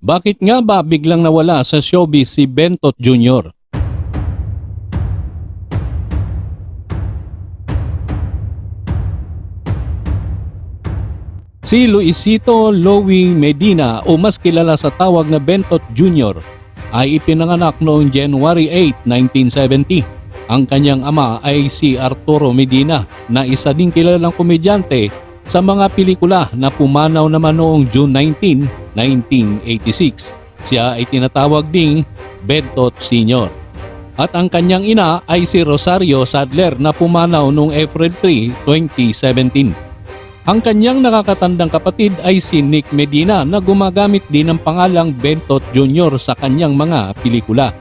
Bakit nga ba biglang nawala sa showbiz si Bentot Jr.? Si Luisito Lowy Medina o mas kilala sa tawag na Bentot Jr. ay ipinanganak noong January 8, 1970. Ang kanyang ama ay si Arturo Medina na isa ding kilalang komedyante sa mga pelikula na pumanaw naman noong June 19, 1986. Siya ay tinatawag ding Bentot Sr. At ang kanyang ina ay si Rosario Sadler na pumanaw noong April 3, 2017. Ang kanyang nakakatandang kapatid ay si Nick Medina na gumagamit din ng pangalang Bentot Jr. sa kanyang mga pelikula.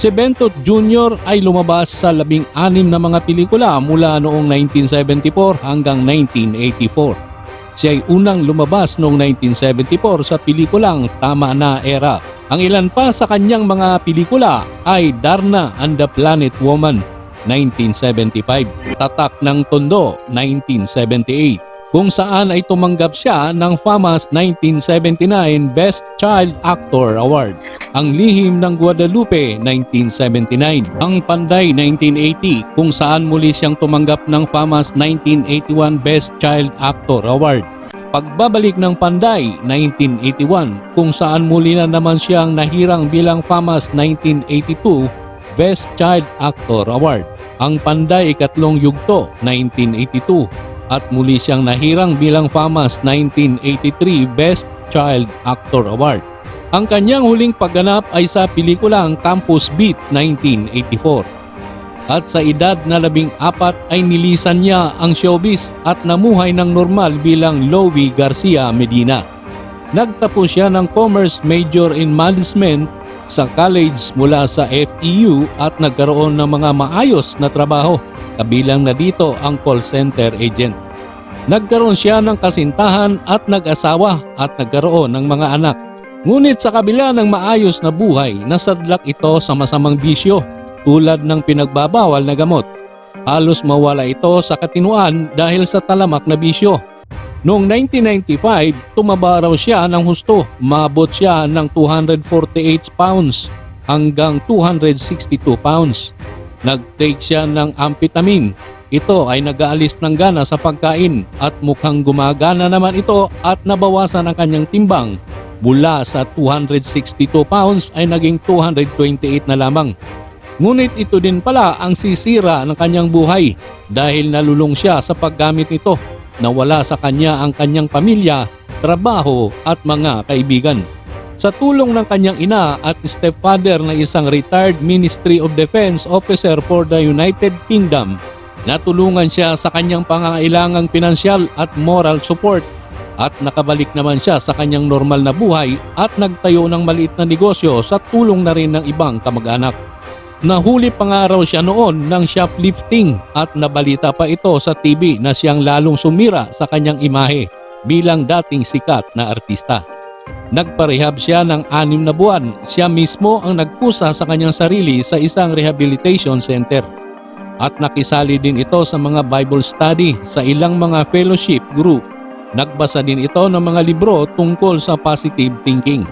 Si Bentot Jr. ay lumabas sa labing anim na mga pelikula mula noong 1974 hanggang 1984. Siya ay unang lumabas noong 1974 sa pelikulang Tama na Era. Ang ilan pa sa kanyang mga pelikula ay Darna and the Planet Woman 1975, Tatak ng Tondo 1978, kung saan ay tumanggap siya ng FAMAS 1979 Best Child Actor Award. Ang Lihim ng Guadalupe 1979, ang Panday 1980 kung saan muli siyang tumanggap ng FAMAS 1981 Best Child Actor Award. Pagbabalik ng Panday 1981 kung saan muli na naman siyang nahirang bilang FAMAS 1982 Best Child Actor Award. Ang Panday Ikatlong Yugto 1982 at muli siyang nahirang bilang FAMAS 1983 Best Child Actor Award. Ang kanyang huling pagganap ay sa pelikulang Campus Beat 1984. At sa edad na labing apat ay nilisan niya ang showbiz at namuhay ng normal bilang Lowy Garcia Medina. Nagtapos siya ng Commerce Major in Management sa college mula sa FEU at nagkaroon ng mga maayos na trabaho kabilang na dito ang call center agent. Nagkaroon siya ng kasintahan at nag-asawa at nagkaroon ng mga anak. Ngunit sa kabila ng maayos na buhay, nasadlak ito sa masamang bisyo tulad ng pinagbabawal na gamot. Halos mawala ito sa katinuan dahil sa talamak na bisyo. Noong 1995, tumaba raw siya ng husto. Mabot siya ng 248 pounds hanggang 262 pounds. Nag-take siya ng amphetamine. Ito ay nag-aalis ng gana sa pagkain at mukhang gumagana naman ito at nabawasan ang kanyang timbang. Mula sa 262 pounds ay naging 228 na lamang. Ngunit ito din pala ang sisira ng kanyang buhay dahil nalulong siya sa paggamit nito. Nawala sa kanya ang kanyang pamilya, trabaho at mga kaibigan. Sa tulong ng kanyang ina at stepfather na isang retired Ministry of Defense officer for the United Kingdom, natulungan siya sa kanyang pangangailangang pinansyal at moral support at nakabalik naman siya sa kanyang normal na buhay at nagtayo ng maliit na negosyo sa tulong na rin ng ibang kamag-anak. Nahuli pa nga raw siya noon ng shoplifting at nabalita pa ito sa TV na siyang lalong sumira sa kanyang imahe bilang dating sikat na artista. Nagparehab siya ng anim na buwan. Siya mismo ang nagpusa sa kanyang sarili sa isang rehabilitation center. At nakisali din ito sa mga Bible study sa ilang mga fellowship group. Nagbasa din ito ng mga libro tungkol sa positive thinking.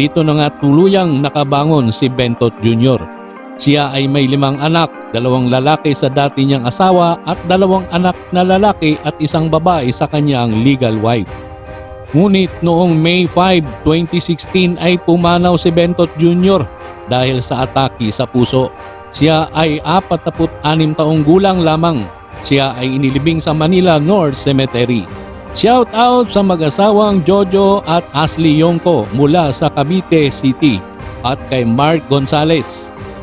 Dito na nga tuluyang nakabangon si Bentot Jr. Siya ay may limang anak, dalawang lalaki sa dati niyang asawa at dalawang anak na lalaki at isang babae sa kanyang legal wife. Ngunit noong May 5, 2016 ay pumanaw si Bentot Jr. dahil sa atake sa puso. Siya ay 46 taong gulang lamang. Siya ay inilibing sa Manila North Cemetery. Shout out sa mag-asawang Jojo at Ashley Yongko mula sa Cavite City at kay Mark Gonzales.